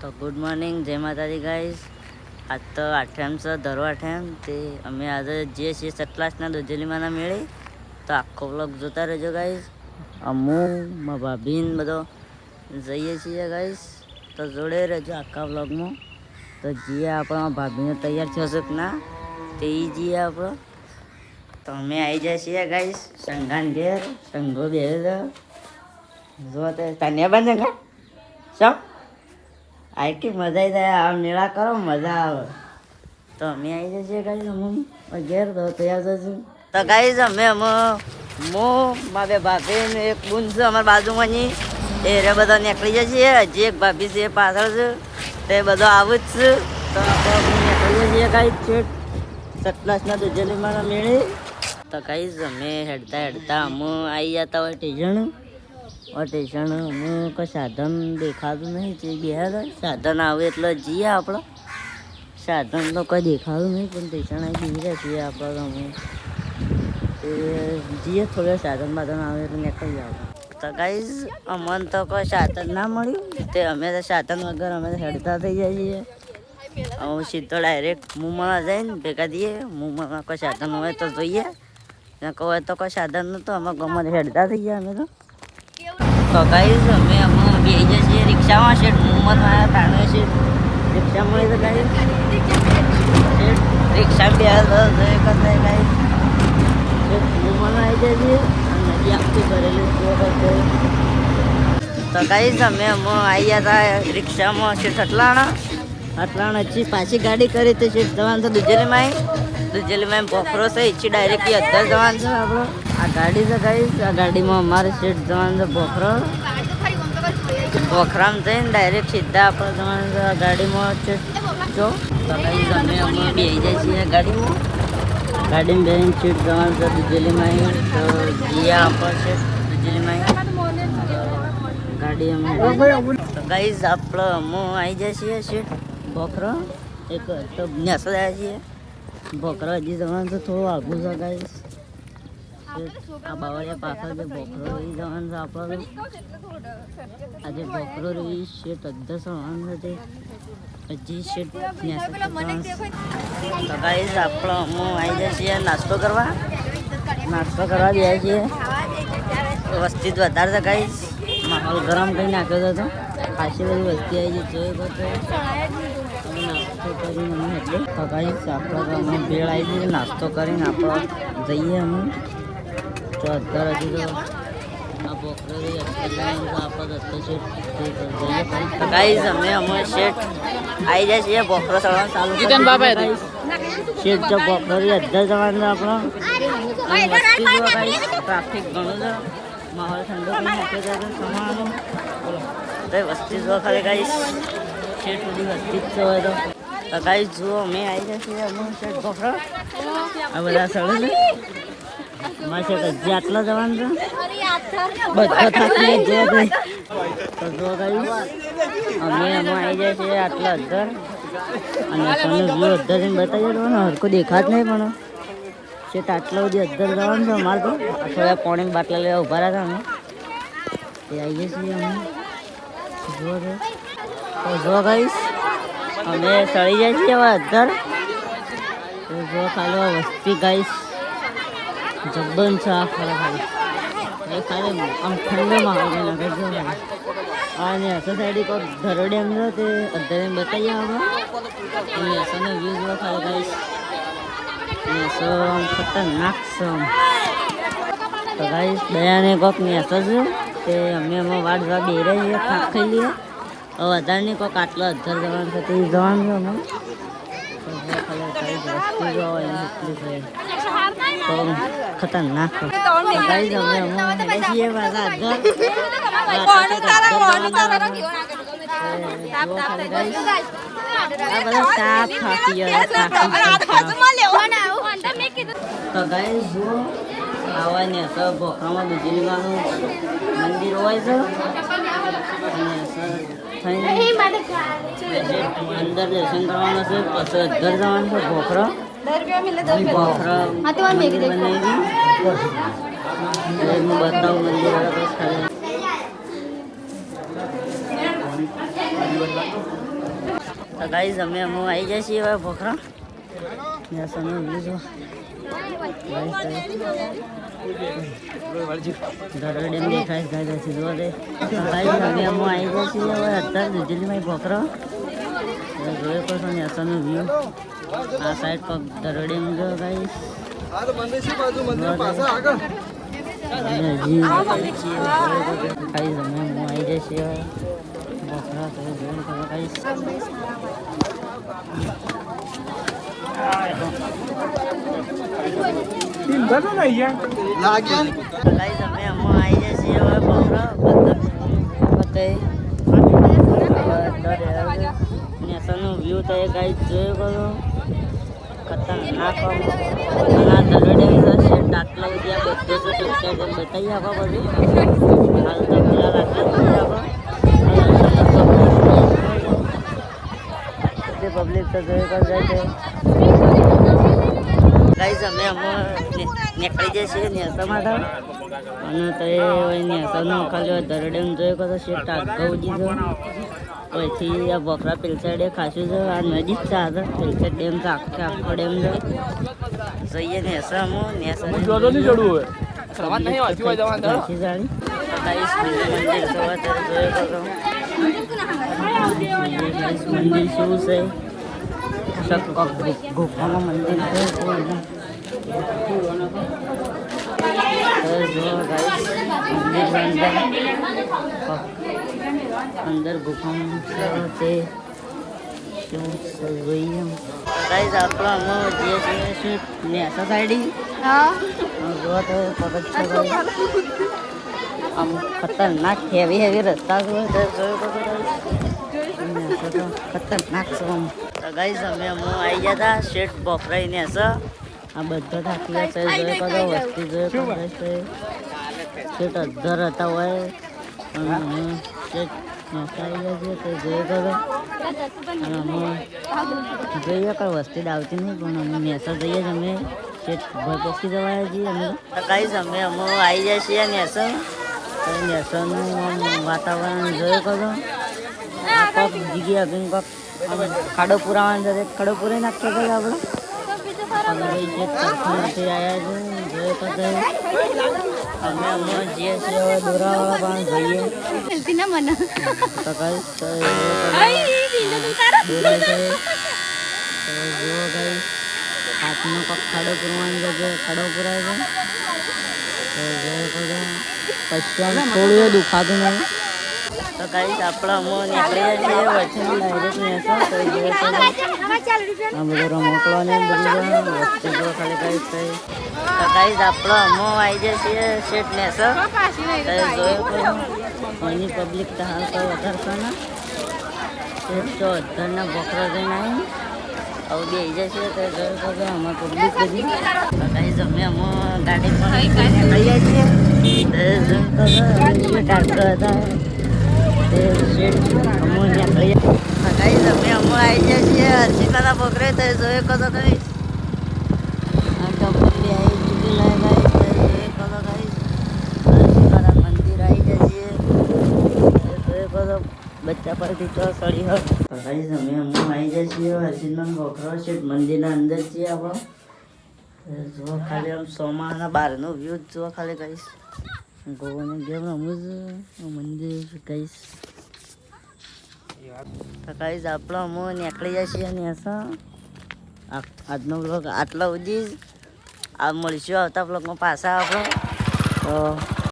તો good morning, જય માતાજી ગાઈસ આજ તો આઠેમ છે, ધરો આઠેમ. તે અમે આજે જે છીએ સતલાસના દોજેલીમાંના મેળે. તો આખો બ્લોગ જોતા રહેજો ગાઈસ અમુ, મા ભાભી બધો જઈએ છીએ ગાઈસ તો જોડે રહેજો આખા બ્લોગમાં તો જઈએ આપણા ભાભીને તૈયાર થયો છે ના? તે જઈએ આપણો. તો અમે આવી જાય છીએ ગાઈસ સંઘાન ઘેર, સંઘો બે જો તે તાન્યા બંધ શું? આ કે મજા આવી જાય આ મેળા કરો, મજા આવે. તો અમે આવી જઈએ ગાઈસ અમે ઘેર તો તૈયાર થશું તો ગાઈસ અમે અમે મો મા બે ભાભી ને એક બુન છે અમારા બાજુમાંની એ રે બધા નીકળી છે હજી એક ભાભી છે પાછળ છે. તે બધો આવું જ છે. તો આપણે નીકળી જઈએ ગાઈસ છેટ સતલાસના મારા મેળે. તો ગાઈસ અમે હેડતા હેડતા અમે આવી જતા હોય અમે કોઈ સાધન દેખાતું નહીં જે ગયા સાધન આવે એટલે જઈએ આપણે સાધન તો કંઈ દેખાતું નહીં, પણ ટેશન જઈએ છીએ આપણે તો એ જઈએ થોડે સાધન બાધન આવે એટલે નીકળી જાવ તો ગાઈઝ અમને તો કોઈ સાધન ના મળ્યું. તે અમે તો સાધન વગર અમે તો હેડતા થઈ જાય છીએ. હું સીધો ડાયરેક્ટ મુંબઈમાં જઈને ભેગા દઈએ મુંબઈમાં કોઈ સાધન હોય તો જોઈએ. કોઈ તો કોઈ સાધન નહોતું અમે ગમે હેડતા થઈ ગયા અમે તો. તો ગાઈઝ અમે અમે બેસી જઈએ છીએ રિક્ષામાં છે મુંબઈમાં આવ્યા તાણે છે રિક્ષામાં તો ગાઈ રિક્ષા બે જઈ કરતા ગાઈ મુંબઈમાં આવી જાય છે અને નદી આખી ભરેલી છે તો ગાઈઝ અમે અમે આવી ગયા હતા રિક્ષામાં છે અટલાણા અટલાણા છે પાછી ગાડી કરી તો છે જવાનું છે દુજેલીમાં દુજેલીમાં બોખરો છે ઈચ્છી ડાયરેક્ટ અત્યારે જવાનું છે આપણો આ ગાડી છે ગાઈઝ આ ગાડીમાં અમારે સીટ જવાનું છે બોખરો. બોખરામ જઈને ડાયરેક્ટ સીધા આપણે જવાનું છે આ ગાડીમાં જો, તો ગાઈઝ અમે બેસી જાય છીએ ગાડીમાં. ગાડીમાં બેસીને સીટ જવાનું છે દુજેલીમાં તો જીયા આપણે છે દુજેલીમાં ગાડી અમે તો ગાઈઝ આપણે અમે આવી જાય છીએ સીટ બોખરો. એક તો નેસો જાય છીએ. બોખરો હજી જવાનું છે, થોડું આગું છે ગાઈઝ આ બાવળિયા પાછળ જે રહી જવાનું છે આપણે આજે બોખરો રહી શેઠ અડધા જવાનું છે. હજી શેઠ છે તો ગાઈઝ આપણે અમે આવી જાય છીએ નાસ્તો કરવા. નાસ્તો કરવા જાય છીએ. વસ્તી વધારે છે માહોલ ગરમ કરી નાખ્યો હતો ખાસી બધી વસ્તી આવી બધો નાસ્તો કરીને અમે એટલે. તો ગાઈઝ આપણે ભેળ આવી જઈએ નાસ્તો કરીને આપણે જઈએ અમે. અત્યારે ગાઈઝ અમે અમે શેઠ આવી જાય છે બોકરો ચડવાનું ચાલુ જીતન બાબા કરી શેઠ જો બોકરો અડધા જવાનું આપણો. ટ્રાફિક ઘણું છે. માહોલ ઠંડો સમાનો તો વસ્તી જો ખાલી ગાઈશ શેઠ બધી વસ્તી જ હોય તો. તો ગાઈશ જુઓ અમે આવી જાય છે અમે શેઠ બોકરો આ બધા સળે છે મારે શેઠ આટલા જવાનું છે. બધા થાકી જે તો જો ગાઈશ અમે એમાં આવી જાય છે આટલા અધર. અને તમને જો અધર જઈને બતાવી દો ને હરકો દેખાત નહીં પણ. છે તો આટલા બધી અધર જવાનું છે અમારે તો. થોડા પોણી બાટલા લેવા ઊભા રહ્યા અમે. આવી આવીએ છીએ અમે તો તો જો ગાઈશ. અમે સળી જાય છીએ હવે અધર. જો ખાલી વસ્તી ગાઈશ. જબ્બન આ ખરા એ ખાલી આમ ઠંડમાં માહોલ છે લાગે જો અને સાઈડ એક ધરોડે એમ જો તે અધર એમ બતાવીએ આપણે અને અસરનો વ્યૂઝ જો ખાલી ગાઈશ નેસો આમ ખતરનાક છે તો ગાઈસ દયાને કોક નેસો છે તે અમે એમાં વાટ બે રહી થાક ખાઈ લઈએ. વધારે કોક આટલો અધર જવાનું છે તે જવાનું છે જો જો ખતરનાક. તો ગાઈસ અમે અમે હેડે છીએ પાછા અધર જુઓ ખાલી ગાઈસ આ બધા સાપ થાકી ગયા થાકી તો ગાઈસ જુઓ આવા ને સર ભોખરામાં દુજલીમાનું મંદિર હોય છે અંદર દર્શન કરવાનું છે પછી અધર જવાનું છે ભોખરો ભોખરો મંદિર બનાવી. હું બતાવું મંદિર વાળા બસ ખાલી. તો ગાઈઝ અમે અમુક આવી જાય છીએ હવે ભોખરા ત્યાં સમય બીજું ગરડે દેખાય ગાય છે જોવા દે ગાઈઝ અમે અમુક આવી જાય છીએ હવે અત્યારે દુજલીમાં ભોખરા જોયો કરશો ને અસરનો વ્યૂ આ છે જાય જોયો ને અમે આવી જાય છીએ હવે વ્યૂ તો એ ગાઈઝ જોયો કરો ખતરનાક આ દરોડે છે દાખલા ઉદ્યા બધે છે પિક્ચર બતાવી આપો બધું હાલ તો પેલા પબ્લિક તો જોઈ પણ જાય છે. ગાઈઝ અમે અમે નીકળી જઈએ છીએ નેસા અને તો એ નેસાનો ખાલી દરડેમ જોયો છે ટાટકા ઉજી છે. પછી આ બકરા પેલ સાઈડે ખાસું છે. આ નદી જ છે આ પેલ સાઈડ ડેમ તો આખે આખો ડેમ છે. જઈએ નેસા અમો નેસા નહીં નહીં હોય જવાનું. મંદિર સવાર જોયો મંદિર શું છે? સક મંદિર છે? અંદર અંદર ગુફામાં છે. જોઈએ. ગાઈસ આપણે અમે જે છે શું? જો તો પગજ છે આમ ખતરનાક હેવી હેવી રસ્તા જોયું તો જોયું ખતરનાક છે આમ તો ગાઈઝ અમે અમો આવી ગયા હતા શેઠ બોફરાઈને હશે. આ બધા થાકી છે જોયો કરો વસ્તી જોયો કરે છે શેઠ અધર હતા હોય. અને શેઠ ગયા છીએ તે જોયો કરો અમે જોઈએ કે વસ્તી ડાવતી નહીં પણ અમે નેસા જઈએ જ અમે. શેઠ ભરપોકી જવાયા છીએ અમે. ગાઈઝ અમે અમો આવી જાય છીએ નેસા. તો નેસરનું વાતાવરણ જોયું કરો કોક જગ્યા આગળ કોક ખાડો પુરાવાનો છે ખાડો પુરાઈ નાખતો હતો આપણે. ભાઈ જે તરફમાંથી આવ્યા છે અમે અમે જે છે હવે દોરાવાળા પણ જોઈએ. તો કઈ તો દોરાય છે તો જુઓ કઈ હાથમાં કોક ખાડો પુરવાનો છે ખાડો પુરાય છે તો જોયો કરો પછી થોડું દુખાતું નહીં. તો કઈ આપણે અમો નીકળી જાય છે વચ્ચે ડાયરેક્ટ તો જોઈએ તો આ બધું રમકડો ને બધું વચ્ચે જો ખાલી કઈ કઈ. તો કઈ આપણો અમો આવી છે શેઠ નેસો તો જોયો તો એની પબ્લિક તો હાલ કોઈ વધારે છે ને શેઠ તો અધરના બકરો જઈને આવી હવે બે છે તો જોયો તો કે આમાં પબ્લિક બધી તો કઈ અમે અમો ગાડી પણ નીકળી જઈએ તો જોયો તો ટાટકો હતા. તે શેઠ અમો નીકળી જાય ગાઈઝ અમે અમો આવી હર્ષિતાના પકડે તો જોયો તો જોયો કતો ગાઈઝ હર્ષિતાના મંદિર આવી છીએ તો બચ્ચા પરથી ચો સડી હોય ગાઈઝ અમે અમો આવી છીએ હર્ષિતનો પકડો છે મંદિરના અંદર છીએ આપણો તો ખાલી આમ સોમાના બહારનો વ્યૂ જુઓ ખાલી ગાઈઝ ગોવાને રમું છું મંદિર ગાઈઝ તો ગાઈઝ આપણો અમો નીકળી જશે અને હસા. આજનો બ્લોગ આટલો સુધી જ. આ મળીશું આવતા બ્લોગમાં પાછા આપણો. તો